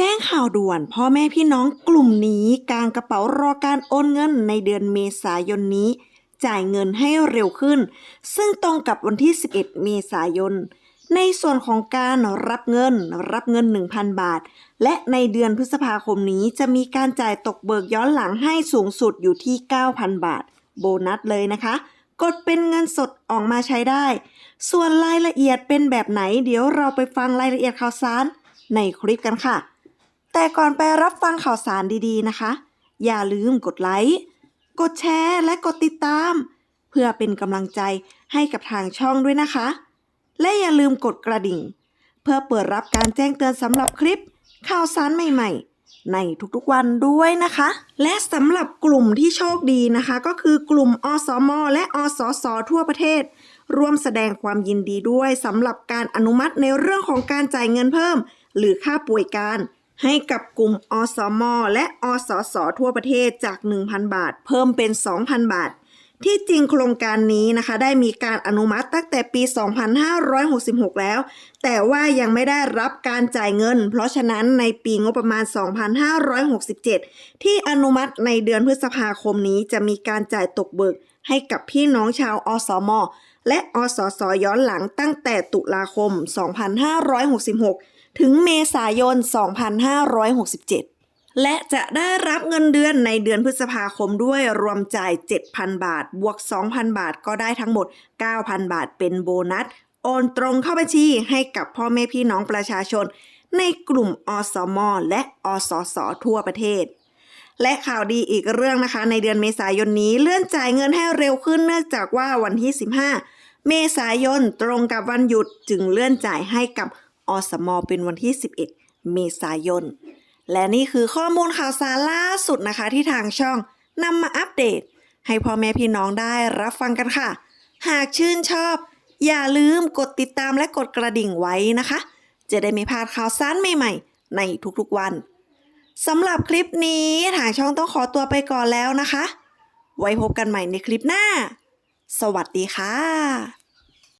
แจ้งข่าวด่วนพ่อแม่พี่น้องกลุ่มนี้กางกระเป๋ารอการโอนเงินในเดือนเมษายนนี้ จ่ายเงินให้เร็วขึ้น ซึ่งตรงกับวันที่ 11 เมษายน ในส่วนของการรับเงินรับเงิน 1,000 บาท และในเดือนพฤษภาคมนี้จะมีการจ่ายตกเบิกย้อนหลังให้สูงสุดอยู่ที่ 9,000 บาท โบนัสเลยนะคะ กดเป็นเงินสดออกมาใช้ได้ ส่วนรายละเอียดเป็นแบบไหน เดี๋ยวเราไปฟังรายละเอียดข่าวสารในคลิปกันค่ะ แต่ก่อนไปรับฟังข่าวสารดีๆนะคะ อย่าลืมกดไลค์ กดแชร์ และกดติดตาม เพื่อเป็นกำลังใจให้กับทางช่องด้วยนะคะ และอย่าลืมกดกระดิ่ง เพื่อเปิดรับการแจ้งเตือนสำหรับคลิป ข่าวสารใหม่ๆในทุกๆวันด้วยนะคะ และสำหรับกลุ่มที่โชคดีนะคะ ก็คือกลุ่มอสม และอสส ทั่วประเทศ ร่วมแสดงความยินดีด้วยสำหรับการอนุมัติในเรื่องของการจ่ายเงินเพิ่ม หรือค่าป่วยการ ให้กับกลุ่มอสม และอสส ทั่วประเทศจาก 1,000 บาท เพิ่มเป็น 2,000 บาท ที่จริงโครงการนี้นะคะ ได้มีการอนุมัติตั้งแต่ปี 2566 แล้ว แต่ว่ายังไม่ได้รับการจ่ายเงิน เพราะฉะนั้นในปีงบประมาณ 2567 ที่อนุมัติในเดือนพฤษภาคมนี้จะมีการจ่ายตกเบิกให้กับพี่น้องชาวอสม และอสส ย้อนหลังตั้งแต่ตุลาคม 2566 ถึงเมษายน 2567 และจะได้รับเงินเดือนในเดือนพฤษภาคมด้วยรวมจ่าย 7,000 บาท บวก 2,000 บาทก็ได้ทั้งหมด 9,000 บาทเป็นโบนัส โอนตรงเข้าบัญชีให้กับพ่อแม่พี่น้องประชาชน ในกลุ่มอสม และอสส ทั่วประเทศและข่าวดีอีกเรื่องนะคะ ในเดือนเมษายนนี้เลื่อนจ่ายเงินให้เร็วขึ้นเนื่องจากว่าวันที่ 15 เมษายนตรงกับวันหยุดจึงเลื่อนจ่ายให้กับ อสมอเป็นวันที่ 11 เมษายน และนี่คือข้อมูลข่าวสารล่าสุดนะคะ ที่ทางช่องนำมาอัปเดต ให้พ่อแม่พี่น้องได้รับฟังกันค่ะ หากชื่นชอบ อย่าลืมกดติดตามและกดกระดิ่งไว้นะคะ จะได้ไม่พลาดข่าวสารใหม่ๆ ในทุกๆวันสำหรับคลิปนี้ทางช่องต้องขอตัวไปก่อนแล้วนะคะ ไว้พบกันใหม่ในคลิปหน้า สวัสดีค่ะ